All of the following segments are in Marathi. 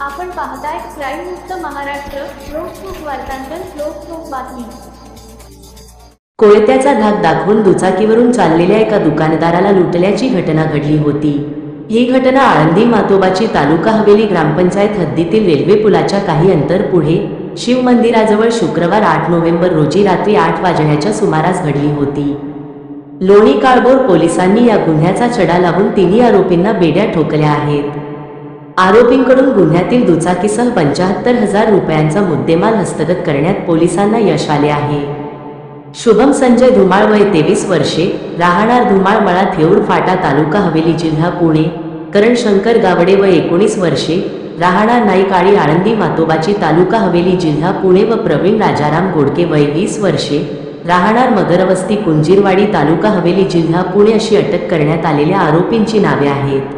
आपण पाहताय क्राईम मुक्त महाराष्ट्र लोकसुख वार्तांकन लोकसुख बातमी. कोयत्याचा धाक दाखवून दुचाकीवरून चाललेल्या एका दुकानदाराला लुटल्याची घटना घडली होती. ही घटना आळंदी मातोबाची तालुका हवेली ग्रामपंचायत हद्दीतील रेल्वे पुलाच्या काही अंतर पुढे शिव मंदिराजवळ शुक्रवार आठ नोव्हेंबर रोजी रात्री आठ वाजण्याच्या सुमारास घडली होती. लोणी काळभोर पोलिसांनी या गुन्ह्याचा छडा लावून तिन्ही आरोपींना बेड्या ठोकल्या आहेत. आरोपींकडून गुन्ह्यातील दुचाकीसह पंचाहत्तर हजार रुपयांचा मुद्देमाल हस्तगत करण्यात पोलिसांना यश आले आहे. शुभम संजय धुमाळ वय तेवीस वर्षे राहणार धुमाळ मळा थेऊर फाटा तालुका हवेली जिल्हा पुणे. करण शंकर गावडे वय एकोणीस वर्षे राहणार नाईकाळी आळंदी मातोबाची तालुका हवेली जिल्हा पुणे व प्रवीण राजाराम गोडके वय वीस वर्षे राहणार मगरवस्ती कुंजीरवाडी तालुका हवेली जिल्हा पुणे अशी अटक करण्यात आलेल्या आरोपींची नावे आहेत.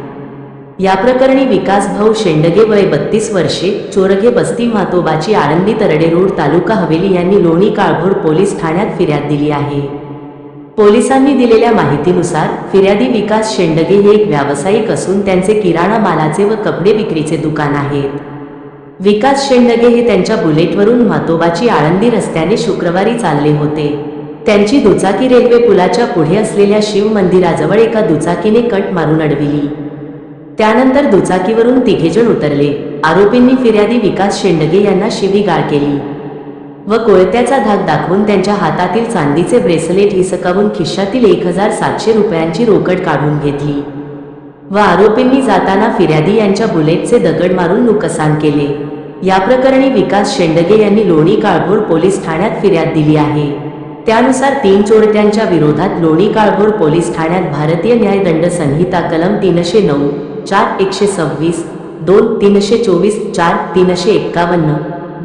या प्रकरणी विकास भाऊ शेंडगे वय बत्तीस वर्षे चोरगे बस्ती मातोबाची आळंदी तरडे रोड तालुका हवेली यांनी लोणी काळभोर पोलीस ठाण्यात फिर्याद दिली आहे. पोलिसांनी दिलेल्या माहितीनुसार फिर्यादी विकास शेंडगे हे एक व्यावसायिक असून त्यांचे किराणा मालाचे व कपडे विक्रीचे दुकान आहे विकास शेंडगे हे त्यांच्या बुलेटवरून मातोबाची आळंदी रस्त्याने शुक्रवारी चालले होते. त्यांची दुचाकी रेल्वे पुलाच्या पुढे असलेल्या शिव मंदिराजवळ एका दुचाकीने कट मारून अडविली. त्यानंतर दुचाकीवरून तिघेजण उतरले. आरोपींनी फिर्यादी विकास शेंडगे यांना शिवीगाळ केली. व कोयत्याचा धाक दाखवून त्यांच्या हातातील चांदीचे ब्रेसलेट हिसकावून खिशातील एक हजार सातशे रुपयांची रोकड काढून घेतली. व आरोपींनी जाताना फिर्यादी यांच्या बुलेटचे दगड मारून नुकसान केले. या प्रकरणी विकास शेंडगे यांनी लोणी काळभोर पोलीस ठाण्यात फिर्याद दिली आहे. त्यानुसार तीन चोरट्यांच्या विरोधात लोणी काळभोर पोलीस ठाण्यात भारतीय न्यायदंड संहिता कलम तीनशे नऊ चार एकशे सव्वीस दोन तीनशे चोवीस चार तीनशे एक्कावन्न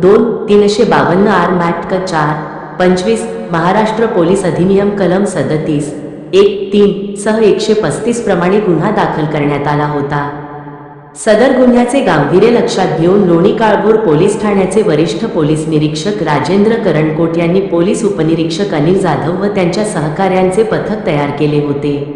दोन तीनशे बावन्न आर मॅट चार पंचवीस महाराष्ट्र पोलीस अधिनियम कलम सदतीस एक तीन सह एकशे पस्तीस प्रमाणे गुन्हा दाखल करण्यात आला होता. सदर गुन्ह्याचे गांभीर्य लक्षात घेऊन लोणी काळभोर पोलीस ठाण्याचे वरिष्ठ पोलीस निरीक्षक राजेंद्र करणकोट यांनी पोलीस उपनिरीक्षक अनिल जाधव व त्यांच्या सहकाऱ्यांचे पथक तयार केले होते.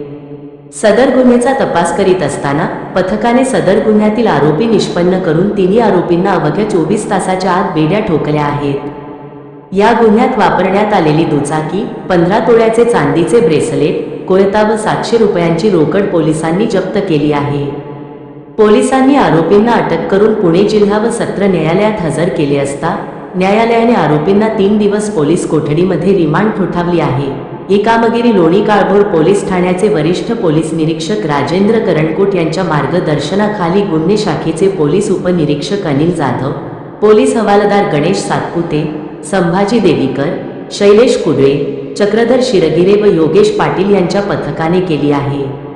सदर गुन्ह्याचा तपास करीत असताना पथकाने सदर गुन्ह्यातील आरोपी निष्पन्न करून तिन्ही आरोपींना अवघ्या चोवीस तासाच्या आत बेड्या ठोकल्या आहेत. या गुन्ह्यात वापरण्यात आलेली दुचाकी पंधरा तोळ्याचे चांदीचे ब्रेसलेट कोयता व सातशे रुपयांची रोकड पोलिसांनी जप्त केली आहे. पोलिसांनी आरोपींना अटक करून पुणे जिल्हा व सत्र न्यायालयात हजर केले असता न्यायालयाने आरोपींना तीन दिवस पोलीस कोठडीमध्ये रिमांड ठोठावली आहे. एकामगिरी कामगिरी लोणी काळभोर पोलीस ठाण्याचे वरिष्ठ पोलीस निरीक्षक राजेंद्र करणकोट यांच्या मार्गदर्शनाखाली गुन्हे शाखेचे पोलीस उपनिरीक्षक अनिल जाधव पोलीस हवालदार गणेश सातपुते संभाजी देवीकर शैलेश कुडळे चक्रधर शिरगिरे व योगेश पाटील यांच्या पथकाने केली आहे.